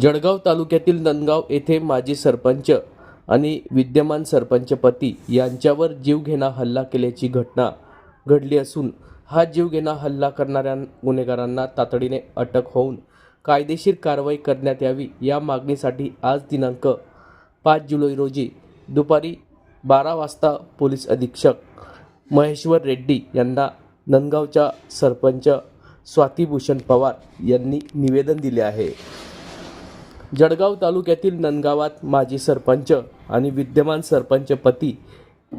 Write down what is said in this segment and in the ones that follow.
जळगाव तालुक्यातील नंदगाव येथे माजी सरपंच आणि विद्यमान सरपंच पती यांच्यावर जीवघेणा हल्ला केल्याची घटना घडली असून हा जीवघेणा हल्ला करणाऱ्या गुन्हेगारांना तातडीने अटक होऊन कायदेशीर कारवाई करण्यात यावी या मागणीसाठी आज दिनांक पाच जुलै रोजी दुपारी बारा वाजता पोलीस अधीक्षक महेश्वर रेड्डी यांना नंदगावच्या सरपंच स्वातीभूषण पवार यांनी निवेदन दिले आहे. जळगाव तालुक्यातील नंदगावात माजी सरपंच आणि विद्यमान सरपंच पती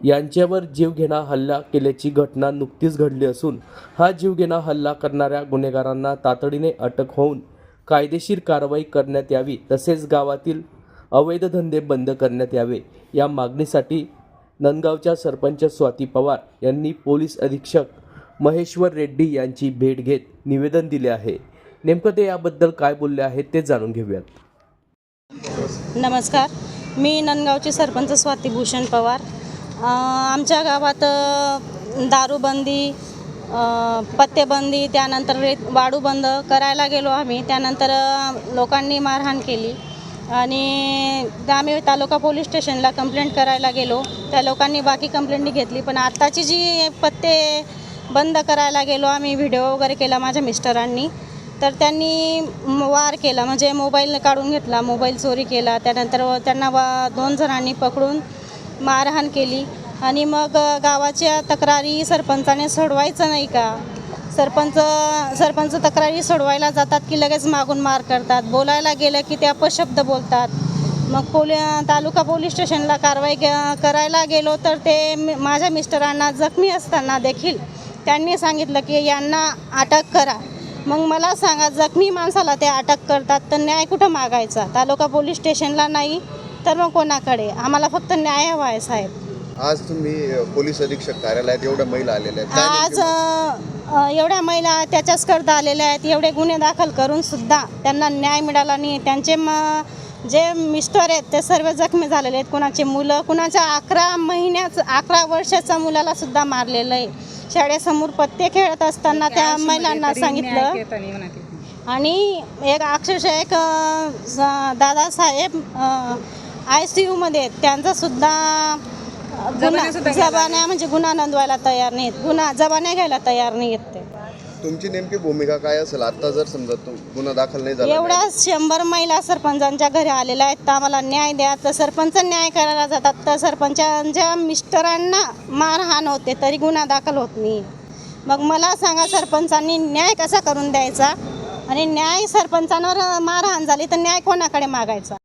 यांच्यावर जीवघेणा हल्ला केल्याची घटना नुकतीच घडली असून हा जीवघेणा हल्ला करणाऱ्या गुन्हेगारांना तातडीने अटक होऊन कायदेशीर कारवाई करण्यात यावी तसेच गावातील अवैध धंदे बंद करण्यात यावे या मागणीसाठी नंदगावच्या सरपंच स्वाती पवार यांनी पोलीस अधीक्षक महेश्वर रेड्डी यांची भेट घेत निवेदन दिले आहे. नेमकं ते याबद्दल काय बोलले आहेत ते जाणून घेऊयात. नमस्कार. मी नंदगावची सरपंच स्वाती भूषण पवार आमच्या गावात दारूबंदी पत्तेबंदी त्यानंतर रेत वाडू बंद करायला गेलो आम्ही. त्यानंतर लोकांनी मारहाण केली. आणि आम्ही तालुका पोलीस स्टेशनला कंप्लेंट करायला गेलो. त्या लोकांनी बाकी कंप्लेंट घेतली. पण आत्ताची जी पत्ते बंद करायला गेलो आम्ही व्हिडिओ वगैरे केला माझ्या मिस्टरांनी. तर त्यांनी वार केला म्हणजे मोबाईल काढून घेतला मोबाईल चोरी केला त्यानंतर व त्यांना वा दोन जणांनी पकडून मारहाण केली. आणि मग गावाच्या तक्रारी सरपंचाने सोडवायचं नाही का? सरपंच सरपंच तक्रारी सोडवायला जातात की लगेच मागून मार करतात. बोलायला गेलं की ते अपशब्द बोलतात. मग पोल तालुका पोलीस स्टेशनला कारवाई करायला गेलो तर ते माझ्या मिस्टरांना जखमी असताना देखील त्यांनी सांगितलं की यांना अटक करा. मग मला सांगा जखमी माणसाला ते अटक करतात तर न्याय कुठं मागायचा? तालुका पोलीस स्टेशनला नाही तर मग कोणाकडे? आम्हाला फक्त न्याय हवा आहे साहेब. आज तुम्ही पोलीस अधीक्षक कार्यालयात एवढ्या महिला आलेल्या आहेत. आज एवढ्या महिला त्याच्याचकरता आलेल्या आहेत एवढे गुन्हे दाखल करून सुद्धा त्यांना न्याय मिळाला नाही. त्यांचे म जे मिस्टर आहेत ते सर्व जखमी झालेले आहेत. कुणाचे मुलं कुणाच्या अकरा महिन्याचं अकरा वर्षाच्या मुलाला सुद्धा मारलेलं आहे. शाळेसमोर पत्ते खेळत असताना त्या महिलांना सांगितलं. आणि एक अक्षरशः एक दादासाहेब आय सी यूमध्ये आहेत. त्यांचा सुद्धा अ, गुन्हा. जबान्या म्हणजे गुन्हा नोंदवायला तयार नाहीत. गुन्हा जबान्या घ्यायला तयार नाही आहेत ते. तुमची नेमकी भूमिका काय असेल? आता जर समजा गुन्हा दाखल नाही झाला एवढ्या शंभर महिला सरपंचांच्या घरी आलेल्या आहेत तर आम्हाला न्याय द्या. तर सरपंच न्याय करायला जातात तर सरपंचांच्या मिस्टरांना मारहाण होते तरी गुन्हा दाखल होत नाही. मग मला सांगा सरपंचांनी न्याय कसा करून द्यायचा? आणि न्याय सरपंचांवर मारहाण झाली तर न्याय कोणाकडे मागायचा?